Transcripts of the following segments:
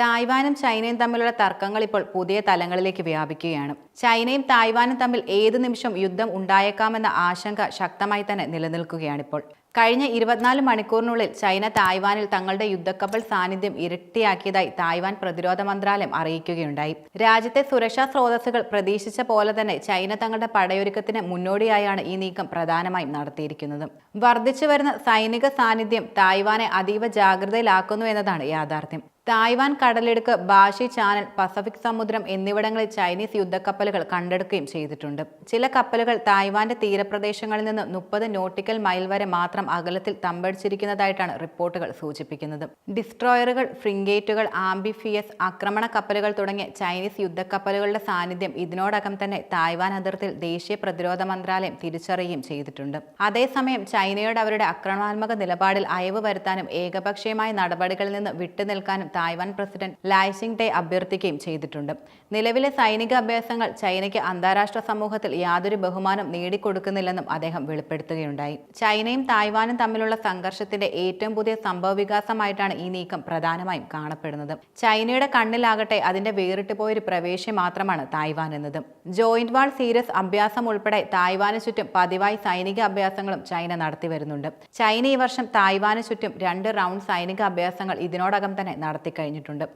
തായ്വാനും ചൈനയും തമ്മിലുള്ള തർക്കങ്ങൾ ഇപ്പോൾ പുതിയ തലങ്ങളിലേക്ക് വ്യാപിക്കുകയാണ്. ചൈനയും തായ്വാനും തമ്മിൽ ഏത് നിമിഷം യുദ്ധം ഉണ്ടായേക്കാമെന്ന ആശങ്ക ശക്തമായി തന്നെ നിലനിൽക്കുകയാണിപ്പോൾ. കഴിഞ്ഞ ഇരുപത്തിനാല് മണിക്കൂറിനുള്ളിൽ ചൈന തായ്വാനിൽ തങ്ങളുടെ യുദ്ധക്കപ്പൽ സാന്നിധ്യം ഇരട്ടിയാക്കിയതായി തായ്വാൻ പ്രതിരോധ മന്ത്രാലയം അറിയിക്കുകയുണ്ടായി. രാജ്യത്തെ സുരക്ഷാ സ്രോതസ്സുകൾ പ്രതീക്ഷിച്ച പോലെ തന്നെ ചൈന തങ്ങളുടെ പടയൊരുക്കത്തിന് മുന്നോടിയായാണ് ഈ നീക്കം പ്രധാനമായും നടത്തിയിരിക്കുന്നത്. വർദ്ധിച്ചു വരുന്ന സൈനിക സാന്നിധ്യം തായ്വാനെ അതീവ ജാഗ്രതയിലാക്കുന്നു എന്നതാണ് യാഥാർത്ഥ്യം. തായ്വാൻ കടലിടുക്ക് ബാഷി ചാനൽ പസഫിക് സമുദ്രം എന്നിവിടങ്ങളിൽ ചൈനീസ് യുദ്ധക്കപ്പലുകൾ കണ്ടെടുക്കുകയും ചെയ്തിട്ടുണ്ട്. ചില കപ്പലുകൾ തായ്വാന്റെ തീരപ്രദേശങ്ങളിൽ നിന്ന് മുപ്പത് നോട്ടിക്കൽ മൈൽ വരെ മാത്രം അകലത്തിൽ തമ്പടിച്ചിരിക്കുന്നതായിട്ടാണ് റിപ്പോർട്ടുകൾ സൂചിപ്പിക്കുന്നത്. ഡിസ്ട്രോയറുകൾ ഫ്രിംഗേറ്റുകൾ ആംബിഫിയസ് ആക്രമണ കപ്പലുകൾ തുടങ്ങിയ ചൈനീസ് യുദ്ധക്കപ്പലുകളുടെ സാന്നിധ്യം ഇതിനോടകം തന്നെ തായ്വാൻ അതിർത്തിയിൽ ദേശീയ പ്രതിരോധ മന്ത്രാലയം തിരിച്ചറിയുകയും ചെയ്തിട്ടുണ്ട്. അതേസമയം ചൈനയോട് അവരുടെ ആക്രമണാത്മക നിലപാടിൽ അയവ് വരുത്താനും ഏകപക്ഷീയമായ നടപടികളിൽ നിന്ന് വിട്ടുനിൽക്കാനും തായ്വാൻ പ്രസിഡന്റ് ലായ്സിംഗ് ടെ അഭ്യർത്ഥിക്കുകയും ചെയ്തിട്ടുണ്ട്. നിലവിലെ സൈനിക അഭ്യാസങ്ങൾ ചൈനയ്ക്ക് അന്താരാഷ്ട്ര സമൂഹത്തിൽ യാതൊരു ബഹുമാനം നേടിക്കൊടുക്കുന്നില്ലെന്നും അദ്ദേഹം വെളിപ്പെടുത്തുകയുണ്ടായി. ചൈനയും തായ്വാനും തമ്മിലുള്ള സംഘർഷത്തിന്റെ ഏറ്റവും പുതിയ സംഭവ വികാസമായിട്ടാണ് ഈ നീക്കം പ്രധാനമായും കാണപ്പെടുന്നത്. ചൈനയുടെ കണ്ണിലാകട്ടെ അതിന്റെ വേറിട്ട് പോയൊരു പ്രവേശ്യം മാത്രമാണ് തായ്വാൻ എന്നത്. ജോയിന്റ് വാൾ സീരിയസ് അഭ്യാസം ഉൾപ്പെടെ തായ്വാന് ചുറ്റും പതിവായി സൈനിക അഭ്യാസങ്ങളും ചൈന നടത്തി വരുന്നുണ്ട്. ചൈന ഈ വർഷം തായ്വാന് ചുറ്റും രണ്ട് റൗണ്ട് സൈനിക അഭ്യാസങ്ങൾ ഇതിനോടകം തന്നെ നടത്തി കഴിഞ്ഞിട്ടുണ്ട്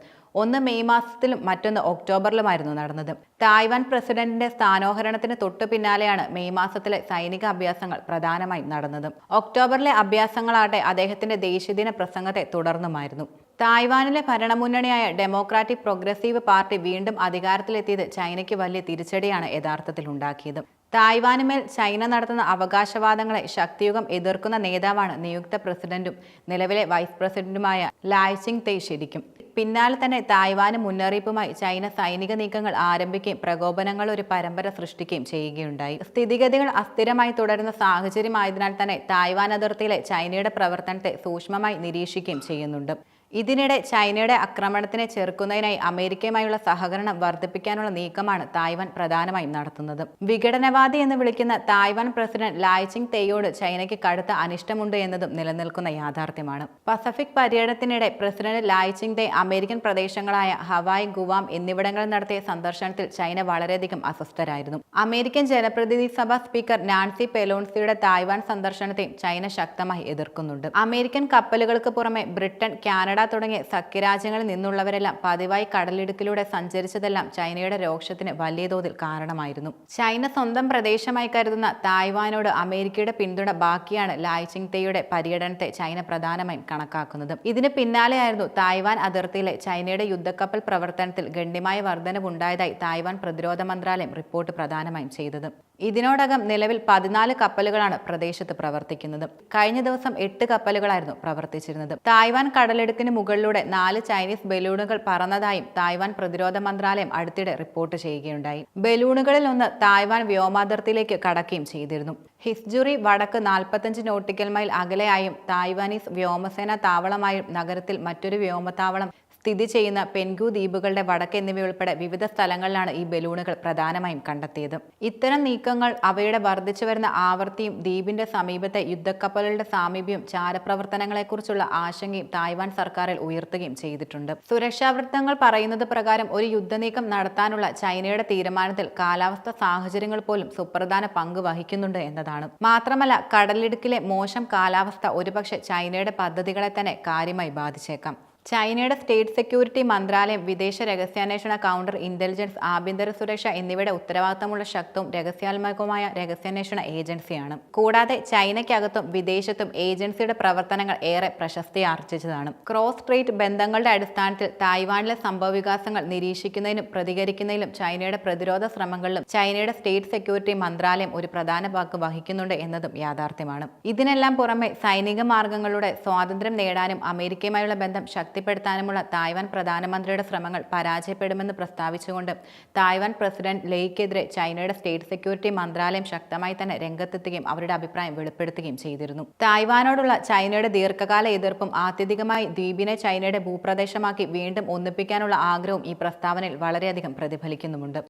ഒന്ന് മെയ് മാസത്തിലും മറ്റൊന്ന് ഒക്ടോബറിലുമായിരുന്നു നടന്നത്. തായ്വാൻ പ്രസിഡന്റിന്റെ സ്ഥാനോഹരണത്തിന് തൊട്ടു പിന്നാലെയാണ് മെയ് മാസത്തിലെ സൈനിക അഭ്യാസങ്ങൾ പ്രധാനമായും നടന്നത്. ഒക്ടോബറിലെ അഭ്യാസങ്ങളാകട്ടെ അദ്ദേഹത്തിന്റെ ദേശീയദിന പ്രസംഗത്തെ തുടർന്നുമായിരുന്നു. തായ്വാനിലെ ഭരണമുന്നണിയായ ഡെമോക്രാറ്റിക് പ്രോഗ്രസീവ് പാർട്ടി വീണ്ടും അധികാരത്തിലെത്തിയത് ചൈനയ്ക്ക് വലിയ തിരിച്ചടിയാണ് യഥാർത്ഥത്തിൽ ഉണ്ടാക്കിയത് തായ്വാനുമേൽ ചൈന നടത്തുന്ന അവകാശവാദങ്ങളെ ശക്തിയുഗം എതിർക്കുന്ന നേതാവാണ് നിയുക്ത പ്രസിഡന്റും നിലവിലെ വൈസ് പ്രസിഡന്റുമായ ലായ്സിംഗ് തെയ് ശരിക്കും. പിന്നാലെ തന്നെ തായ്വാന് മുന്നറിയിപ്പുമായി ചൈന സൈനിക നീക്കങ്ങൾ ആരംഭിക്കുകയും പ്രകോപനങ്ങൾ ഒരു പരമ്പര സൃഷ്ടിക്കുകയും ചെയ്യുകയുണ്ടായി. സ്ഥിതിഗതികൾ അസ്ഥിരമായി തുടരുന്ന സാഹചര്യമായതിനാൽ തന്നെ തായ്വാൻ അതിർത്തിയിലെ ചൈനയുടെ പ്രവർത്തനത്തെ സൂക്ഷ്മമായി നിരീക്ഷിക്കുകയും ചെയ്യുന്നുണ്ട്. ഇതിനിടെ ചൈനയുടെ ആക്രമണത്തിനെ ചെറുക്കുന്നതിനായി അമേരിക്കയുമായുള്ള സഹകരണം വർദ്ധിപ്പിക്കാനുള്ള നീക്കമാണ് തായ്വാൻ പ്രധാനമായും നടത്തുന്നത്. വിഘടനവാദി എന്ന് വിളിക്കുന്ന തായ്വാൻ പ്രസിഡന്റ് ലായ്ചിങ് തെയ്യോട് ചൈനയ്ക്ക് കടുത്ത അനിഷ്ടമുണ്ട് എന്നതും നിലനിൽക്കുന്ന യാഥാർത്ഥ്യമാണ്. പസഫിക് പര്യടനത്തിനിടെ പ്രസിഡന്റ് ലായ്ചിങ് തേ അമേരിക്കൻ പ്രദേശങ്ങളായ ഹവായ് ഗുവാം എന്നിവിടങ്ങളിൽ നടത്തിയ സന്ദർശനത്തിൽ ചൈന വളരെയധികം അസ്വസ്ഥരായിരുന്നു. അമേരിക്കൻ ജനപ്രതിനിധി സഭ സ്പീക്കർ നാൻസി പെലോൺസിയുടെ തായ്വാൻ സന്ദർശനത്തെയും ചൈന ശക്തമായി എതിർക്കുന്നുണ്ട്. അമേരിക്കൻ കപ്പലുകൾക്ക് പുറമെ ബ്രിട്ടൻ കാനഡ തുടങ്ങിയ സഖ്യരാജ്യങ്ങളിൽ നിന്നുള്ളവരെല്ലാം പതിവായി കടലിടുക്കിലൂടെ സഞ്ചരിച്ചതെല്ലാം ചൈനയുടെ രോക്ഷത്തിന് വലിയ തോതിൽ കാരണമായിരുന്നു. ചൈന സ്വന്തം പ്രദേശമായി കരുതുന്ന തായ്വാനോട് അമേരിക്കയുടെ പിന്തുണ ബാക്കിയാണ് ലായ്ചിങ് തെയുടെ പര്യടനത്തെ ചൈന പ്രധാനമായും കണക്കാക്കുന്നത്. ഇതിന് പിന്നാലെയായിരുന്നു തായ്വാൻ അതിർത്തിയിലെ ചൈനയുടെ യുദ്ധക്കപ്പൽ പ്രവർത്തനത്തിൽ ഗണ്യമായ വർധനവുണ്ടായതായി തായ്വാൻ പ്രതിരോധ മന്ത്രാലയം റിപ്പോർട്ട് പ്രധാനമായും ചെയ്തത്. ഇതിനോടകം നിലവിൽ പതിനാല് കപ്പലുകളാണ് പ്രദേശത്ത് പ്രവർത്തിക്കുന്നത്. കഴിഞ്ഞ ദിവസം എട്ട് കപ്പലുകളായിരുന്നു പ്രവർത്തിച്ചിരുന്നത്. തായ്വാൻ കടലെടുക്കിന് മുകളിലൂടെ നാല് ചൈനീസ് ബലൂണുകൾ പറന്നതായും തായ്വാൻ പ്രതിരോധ മന്ത്രാലയം അടുത്തിടെ റിപ്പോർട്ട് ചെയ്യുകയുണ്ടായി. ബലൂണുകളിൽ ഒന്ന് തായ്വാൻ വ്യോമാതിർത്തിയിലേക്ക് കടക്കുകയും ചെയ്തിരുന്നു. ഹിസ്ജുറി വടക്ക് നാൽപ്പത്തഞ്ച് നോട്ടിക്കൽ മൈൽ അകലെയായും തായ്വാനീസ് വ്യോമസേന താവളമായും നഗരത്തിൽ മറ്റൊരു വ്യോമത്താവളം സ്ഥിതി ചെയ്യുന്ന പെൻഗു ദ്വീപുകളുടെ വടക്ക് എന്നിവയുൾപ്പെടെ വിവിധ സ്ഥലങ്ങളിലാണ് ഈ ബലൂണുകൾ പ്രധാനമായും കണ്ടെത്തിയത്. ഇത്തരം നീക്കങ്ങൾ അവയുടെ വർദ്ധിച്ചു വരുന്ന ആവർത്തിയും ദ്വീപിന്റെ സമീപത്തെ യുദ്ധക്കപ്പലുകളുടെ സാമീപ്യം ചാരപ്രവർത്തനങ്ങളെക്കുറിച്ചുള്ള ആശങ്കയും തായ്വാൻ സർക്കാരിൽ ഉയർത്തുകയും ചെയ്തിട്ടുണ്ട്. സുരക്ഷാ വൃത്തങ്ങൾ പറയുന്നത് പ്രകാരം ഒരു യുദ്ധനീക്കം നടത്താനുള്ള ചൈനയുടെ തീരുമാനത്തിൽ കാലാവസ്ഥ സാഹചര്യങ്ങൾ പോലും സുപ്രധാന പങ്ക് വഹിക്കുന്നുണ്ട് എന്നതാണ്. മാത്രമല്ല കടലിടുക്കിലെ മോശം കാലാവസ്ഥ ഒരുപക്ഷെ ചൈനയുടെ പദ്ധതികളെ തന്നെ കാര്യമായി ബാധിച്ചേക്കാം. ചൈനയുടെ സ്റ്റേറ്റ് സെക്യൂരിറ്റി മന്ത്രാലയം വിദേശ രഹസ്യാന്വേഷണ കൗണ്ടർ ഇന്റലിജൻസ് ആഭ്യന്തര സുരക്ഷ എന്നിവയുടെ ഉത്തരവാദിത്തമുള്ള ശക്തവും രഹസ്യാത്മകവുമായ രഹസ്യാന്വേഷണ ഏജൻസിയാണ്. കൂടാതെ ചൈനയ്ക്കകത്തും വിദേശത്തും ഏജൻസിയുടെ പ്രവർത്തനങ്ങൾ ഏറെ പ്രശസ്തി ആർജിച്ചതാണ്. ക്രോസ് സ്ട്രീറ്റ് ബന്ധങ്ങളുടെ അടിസ്ഥാനത്തിൽ തായ്വാനിലെ സംഭവവികാസങ്ങൾ നിരീക്ഷിക്കുന്നതിനും പ്രതികരിക്കുന്നതിലും ചൈനയുടെ പ്രതിരോധ ശ്രമങ്ങളിലും ചൈനയുടെ സ്റ്റേറ്റ് സെക്യൂരിറ്റി മന്ത്രാലയം ഒരു പ്രധാന പങ്ക് വഹിക്കുന്നുണ്ട് എന്നതും യാഥാർത്ഥ്യമാണ്. ഇതിനെല്ലാം പുറമെ സൈനിക മാർഗങ്ങളുടെ സ്വാതന്ത്ര്യം നേടാനും അമേരിക്കയുമായുള്ള ബന്ധം ശക്തിപ്പെടുത്താനുമുള്ള തായ്വാൻ പ്രധാനമന്ത്രിയുടെ ശ്രമങ്ങൾ പരാജയപ്പെടുമെന്ന് പ്രസ്താവിച്ചുകൊണ്ട് തായ്വാൻ പ്രസിഡന്റ് ലെയ്ക്കെതിരെ ചൈനയുടെ സ്റ്റേറ്റ് സെക്യൂരിറ്റി മന്ത്രാലയം ശക്തമായി തന്നെ രംഗത്തെത്തുകയും അവരുടെ അഭിപ്രായം വെളിപ്പെടുത്തുകയും ചെയ്തിരുന്നു. തായ്വാനോടുള്ള ചൈനയുടെ ദീർഘകാല എതിർപ്പും ആത്യന്തികമായി ദ്വീപിനെ ചൈനയുടെ ഭൂപ്രദേശമാക്കി വീണ്ടും ഒന്നിപ്പിക്കാനുള്ള ആഗ്രഹവും ഈ പ്രസ്താവനയിൽ വളരെയധികം പ്രതിഫലിക്കുന്നുമുണ്ട്.